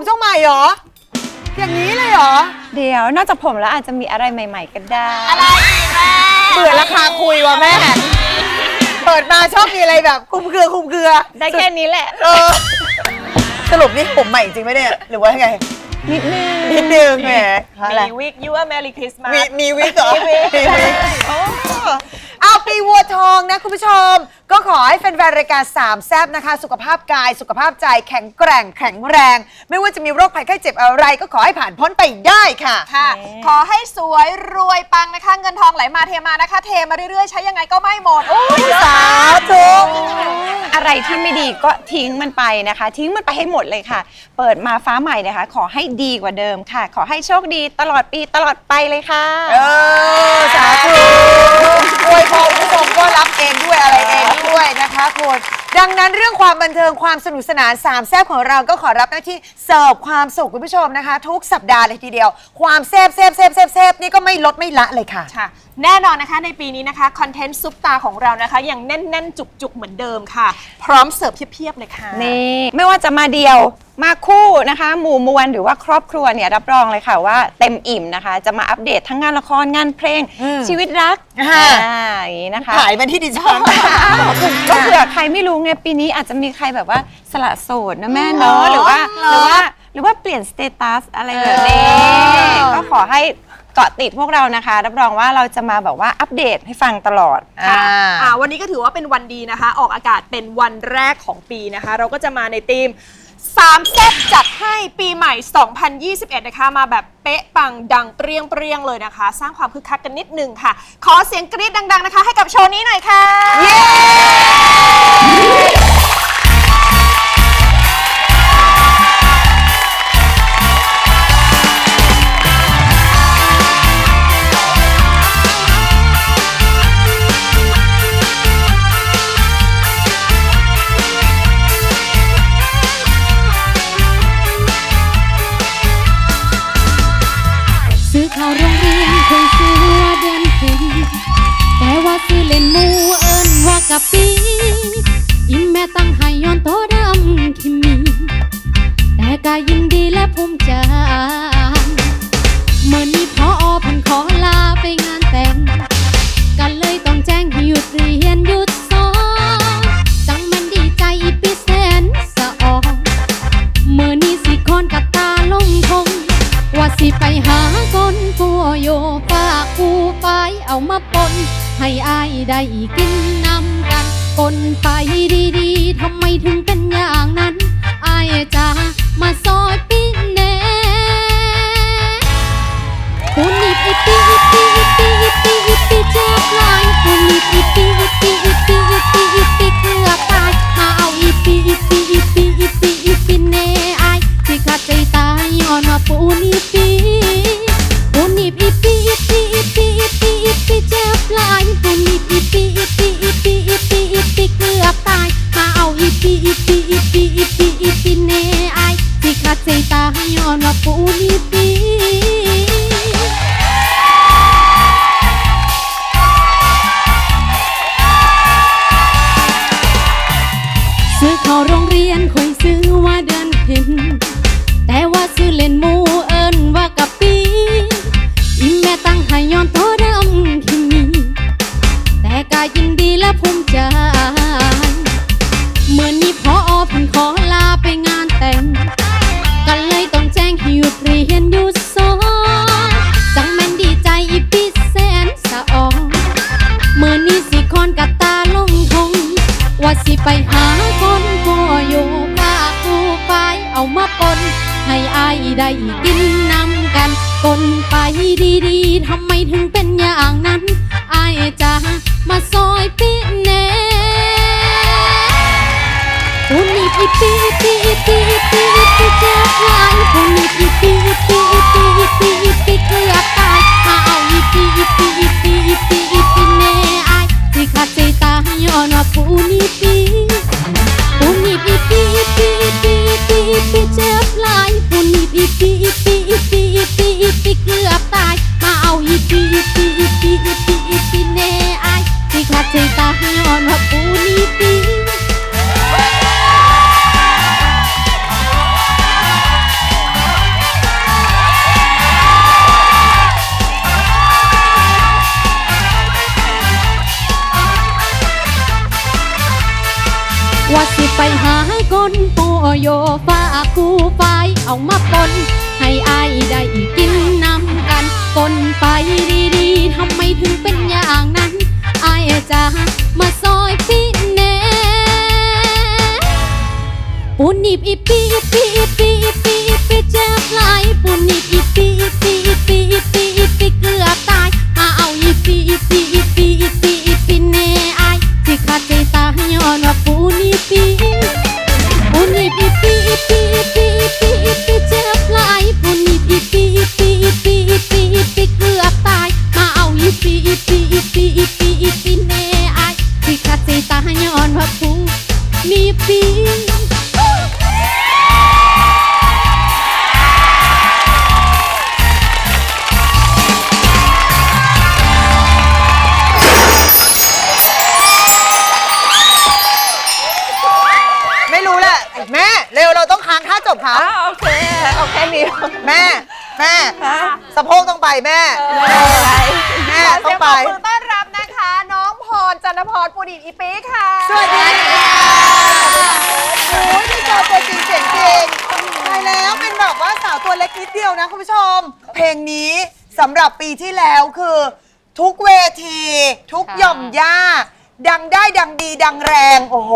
ผมช่องใหม่เหรอ อย่างนี้เลยเหรอ เดี๋ยวนอกจากผมแล้วอาจจะมีอะไรใหม่ ๆ ก็ได้ อะไรอีกแม่เบื่อราคาคุยว่ะแม่ เปิดมาชอบมีอะไรแบบคุมเกลือคุมเกลือได้แค่นี้แหละ เออสรุปนี่ผมใหม่จริงไหมเนี่ย หรือว่าไง นิดนึงนิดนึงแหมอะไร มีวิกยูว่าแมรี่คริสต์มาสมีมีวิกเหรอมีวิกโอ้เอาปีวัวทองนะคุณผู้ชม ก็ขอให้แฟนๆรายการสามแซบนะคะ สุขภาพกาย สุขภาพใจแข็งแกร่งแข็งแรง ไม่ว่าจะมีโรคภัยไข้เจ็บอะไร ก็ขอให้ผ่านพ้นไปได้ค่ะ ค่ะ ขอให้สวยรวยปังนะคะ เงินทองไหลมาเทมานะคะ เทมาเรื่อยๆ ใช้ยังไงก็ไม่หมดโอ้ยสาธุอะไรที่ไม่ดีก็ทิ้งมันไปนะคะ ทิ้งมันไปให้หมดเลยค่ะ เปิดมาฟ้าใหม่นะคะ ขอให้ดีกว่าเดิมค่ะ ขอให้โชคดีตลอดปีตลอดไปเลยค่ะ เออสาธุอวยพรคุณผู้ชมก็รับเองด้วยอะไรเอง ด้วยนะคะคุณดังนั้นเรื่องความบันเทิงความสนุกสนานสามแซบของเราก็ขอรับหน้าที่เสิร์ฟความสุขคุณผู้ชมนะคะ ทุกสัปดาห์เลยทีเดียว ความแซบแซบแซบแซบแซบนี่ก็ไม่ลดไม่ละเลยค่ะ ค่ะแน่นอนนะคะในปีนี้นะคะคอนเทนต์ซุปตาของเรานะคะยังแน่น ๆ จุก ๆ เหมือนเดิมค่ะ พร้อมเสิร์ฟเพียบๆเลยค่ะ นี่ไม่ว่าจะมาเดียวมาคู่นะคะ หมู่มวลหรือว่าครอบครัวเนี่ยรับรองเลยค่ะว่าเต็มอิ่มนะคะ จะมาอัปเดตทั้งงานละครงานเพลงอืมชีวิตรักอ่า อ่าอย่างนี้นะคะขายมาที่ดิฉัน ก็เผื่อใครไม่รู้ไงปีนี้อาจจะมีใครแบบว่าสละโสดนะแม่เนาะอ๋อหรือว่าเหรอหรือว่าหรือว่าเปลี่ยนสเตตัสอะไรแบบนี้เออก็ขอให้เกาะติดพวกเรานะคะ รับรองว่าเราจะมาแบบว่าอัปเดตให้ฟังตลอดอ่า อ่าวันนี้ก็ถือว่าเป็นวันดีนะคะ ออกอากาศเป็นวันแรกของปีนะคะ เราก็จะมาในธีม สามแซ่บจัดให้ปีใหม่ 2021 นะคะ มาแบบเป๊ะปังดังเปรี้ยงเปรี้ยงเลยนะคะ สร้างความคึกคักกันนิดนึงค่ะ ขอเสียงกรี๊ดดัง ๆ นะคะ ให้กับโชว์นี้หน่อยค่ะ เย้ ยฝากกูไปเอามาปน ให้อายได้กินนำกันปนไปดีๆทำไมถึงเป็นอย่างนั้นอายจะมาซอยปิ้นแน่ปูนิบอีปีอีปีอีปีอีปีอีปีเจ็บหลายปูนิบอีปีอีปีอีปีอีปี ว่าสิไปหาคนโปโยฟ้าคูไฟเอามาปน ให้อายได้กินน้ำกันปนไปดีๆทำไมถึงเป็นอย่างนั้นอายจะมาซอยพี่แน่ปูนิบอีปีอีปีอีปีอีปีอีปีเจ็บหลายปูนิบอีปีอีปีอีปีอีปี แม่ แม่สะโพกต้องไปแม่ แม่ขอต้เสีอยงงปไป รบมือต้อนรับนะคะ น้องพรจันทพรปูดิตอีปีค่ะสวัสดีค่ะโอ้ยได้เจอตัวจริงเสียงจริงตายแล้วเป็นแบบว่าสาวตัวเล็กนิดเดียวนะคุณผู้ชม เพลงนี้สำหรับปีที่แล้วคือ ทุกเวที ทุกหย่อมย่า ดังได้ดังดีดังแรง โอ้โห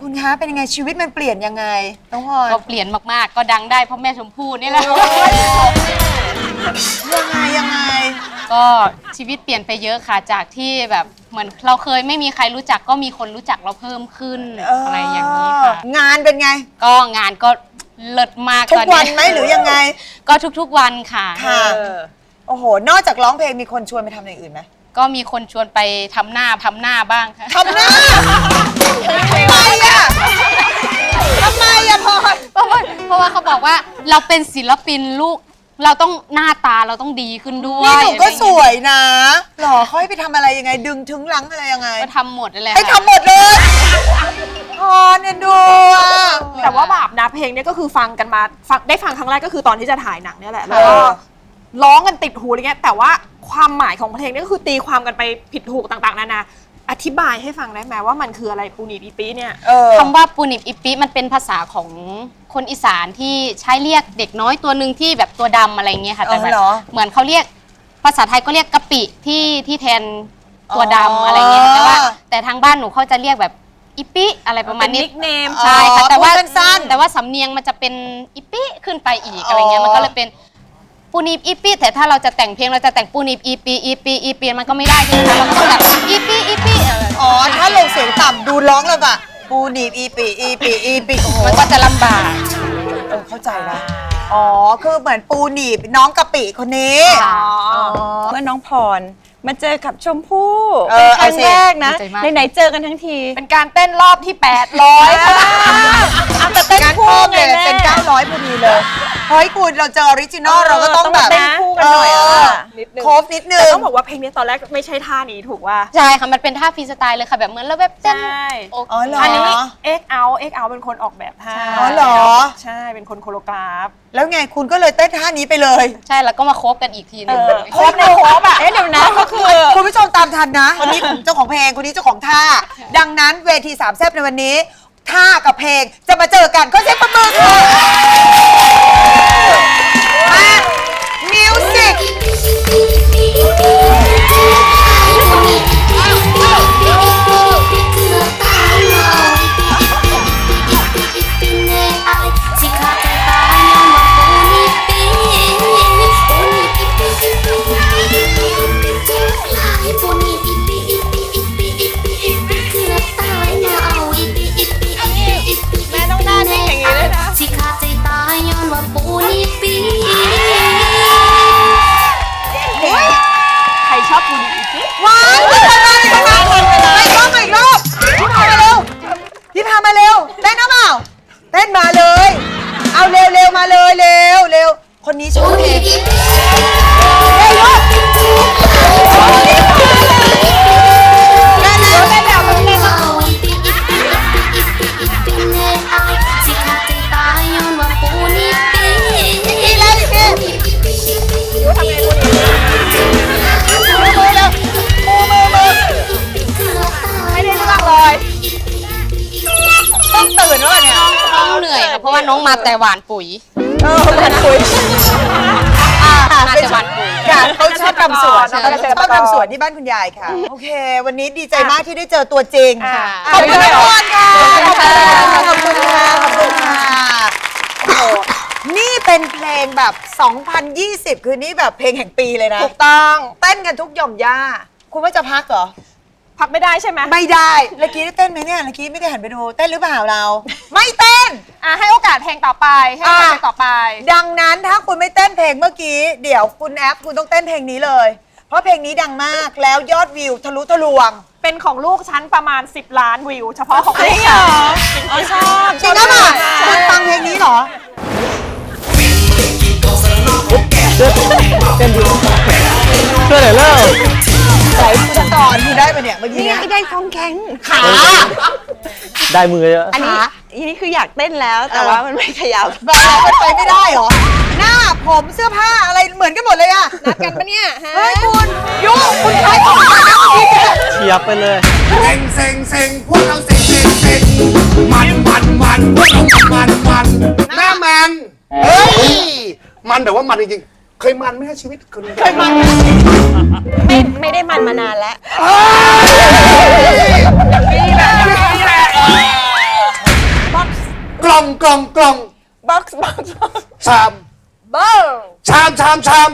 คุณคะเป็นยังไงชีวิตมันเปลี่ยนยังไงน้องพรก็เปลี่ยนมากๆ ก็ดังได้เพราะแม่ชมพู่นี่แหละ ยังไงยังไง ก็ชีวิตเปลี่ยนไปเยอะค่ะจากที่แบบเหมือนเราเคยไม่มีใครรู้จักก็มีคนรู้จักเราเพิ่มขึ้นอะไรอย่างนี้ค่ะ งานเป็นไง ก็งานก็เลิศมากทุตกอนวันนี้ไหมหรือยังไง ก็ทุกๆวันค่ะ ค่ะ โอ้โห นอกจากร้องเพลงมีคนชวนไปทำอย่างอื่นไหม ก็มีคนชวนไปทำหน้าทำหน้าบ้างค่ะ ทำหน้าทำไมอะทำไมอะพลอยเพราะว่าเพราะว่าเขาบอกว่าเราเป็นศิลปินลูก เราต้องหน้าตาเราต้องดีขึ้นด้วยนี่หนูก็อะไรสเงี้วยนะหรอเขาให้ไปทำอะไรยังไง ดึงถึงหลังอะไรยังไงก็ทำหมดนั่นแหละให้ค่ะทำหมดเลยพรเอ็นดูอะ แต่ว่าแบบนะเพลงเนี้ยก็คือฟังกันมาฟังได้ฟังครั้งแรกก็คือตอนที่จะถ่ายหนังเนี่ยแหละแล้วก็เออ ร้องกันติดหูอะไรเงี้ยแต่ว่าความหมายของเพลงนี้ก็คือตีความกันไปผิดถูกต่างๆนานาอธิบายให้ฟังได้ไหมว่ามันคืออะไรปูนิดอีปีเนี่ยเออ คำว่าปูนิบอิปปิมันเป็นภาษาของคนอีสานที่ใช้เรียกเด็กน้อยตัวหนึ่งที่แบบตัวดำอะไรเงี้ยค่ะแต่แบบอ๋อเหรอเหมือนเขาเรียกภาษาไทยก็เรียกกะปิที่ที่แทนตัวอ๋อดำอะไรเงี้ยแต่ว่าแต่ทางบ้านหนูเขาจะเรียกแบบอิปปิอะไรประมาณนี้นิกเนม ใช่ค่ะแต่ว่าพูดสั้นๆแต่ว่าสำเนียงมันจะเป็นอิปปิขึ้นไปอีกอะไรเงี้ยมันก็เลยเป็น ปูนิบอีปีแต่ถ้าเราจะแต่งเพลงเราจะแต่งปูนิบอีปีอีปีอีปีมันก็ไม่ได้ใช่ไหมคะเราก็ต้องแบบอีปีอีปีเอออ๋อ ถ้าลงเสียงต่ำดูร้องแล้วก็ปูหนีบอีปีอีปีอีปีโอ้โหมันก็จะลำบาก เออเข้าใจแล้วอ๋อ คือเหมือนปูหนีบน้องกะปิคนนี้ ค่ะ อ๋อ เมื่อน้องพรมาเจอกับชมพู่เอเป็นอครั้งเอาสิ แรกนะดีใจมาก ไหนๆเจอกันทั้งทีเป็นการเต้นรอบที่ 800เอาแต่เต้นงั้นคู่เพิ่มไงเลยแม่ เป็น 900พอดีเลย เฮ้ยคุณเราเจอออริจินอลเราก็ต้องแบบ เต้นคู่กันหน่อยเอะนิดนึงโคฟนิดนึแต่ง ต้องบอกว่าเพลงนี้ตอนแรกไม่ใช่ท่านี้ถูกว่าใช่ค่ะ มันเป็นท่าฟรีสไตล์เลยค่ะ แบบเหมือนเราแบบเต้นใช่โอเคอ๋อเหรออัอันนี้เอ็กเอาเอ็กเอาเป็นคนออกแบบท่าอ๋อเหรอ ใช่เป็นคนโคโรกราฟแล้วไงคุณก็เลยเต้นท่านี้ไปเลย ใช่แล้วก็มาโคบกันอีกทีหนึงโคฟในโคฟอะเอ๊ะเดี๋ยวนะ ก็คือคุณผู้ชมตามทันนะคนนี้เจ้าของเพลงคนนี้เจ้าของท่า ดังนั้นเวทีสามแซบในวันนี้ ท่ากับเพลงจะมาเจอกันก็เช็คประมือค่ะ น้องมาแต่หวานปุ๋ยเออหวานปุ๋ยมาแต่หวานปุ๋ย ค่ะเขาชอบทำสวนใช่เขาชอบทำสวนที่บ้านคุณยายค่ะ โอเค วันนี้ดีใจมากที่ได้เจอตัวจริงค่ะ ขอบคุณทุกคนค่ะขอบคุณค่ะขอบคุณค่ะขอบคุณค่ะโอ้โหนี่เป็นเพลงแบบ 2020 คือนี่แบบเพลงแห่งปีเลยนะ ถูกต้อง เต้นกันทุกหย่อมย่า คุณว่าจะพักเหรอ พักไม่ได้ใช่ไหมไม่ได้เมื่อกี้ได้เต้นไหมเนี่ยเมื่อกี้ไม่ได้หันไปดูเต้นหรือเปล่าเรา ไม่เต้น อะให้โอกาสเพลงต่อไป ให้โอกาสเพลงต่อไป ดังนั้นถ้าคุณไม่เต้นเพลงเมื่อกี้ เดี๋ยวคุณแอปคุณต้องเต้นเพลงนี้เลย เพราะเพลงนี้ดังมากแล้วยอดวิวทะลุทะลวง เป็นของลูกฉันประมาณ 10 ล้านวิว เฉพาะของลูกฉันอ๋อชอบจริงหรือเปล่าคุณฟังเพลงนี้เหรอเพื่อนไหนเล่า ใส่คุณก่อนคุณได้ปะเนี่ยเมื่อกี้นี่เนี่ยไงได้คล่องแข็งขาได้มือเยอะอันนี้อันนี้คืออยากเต้นแล้วแต่ว่ามันไม่ขยับบ้ามันไปไม่ได้เหรอ หน้าผมเสื้อผ้าอะไรเหมือนกันหมดเลยอะนัดกันปะเนี่ยฮะเฮ้ยคุณยุ่งคุณขายของมาแล้วเมื่อกี้เนี่ยเฉียบไปเลย เซ็งเซ็งเซ็งพวกเราเซ็งเซ็งเซ็งมันมันมันพวกเรามันมันหน้ามันเฮ้ยมันแบบว่ามันจริงๆ เคยมันไหมฮะชีวิตคุณเคยมันไม่ไม่ได้มันมานานแล้วกล่องกล่องกล่องบ็อกซ์บ็อกซ์ชามชามชามชาม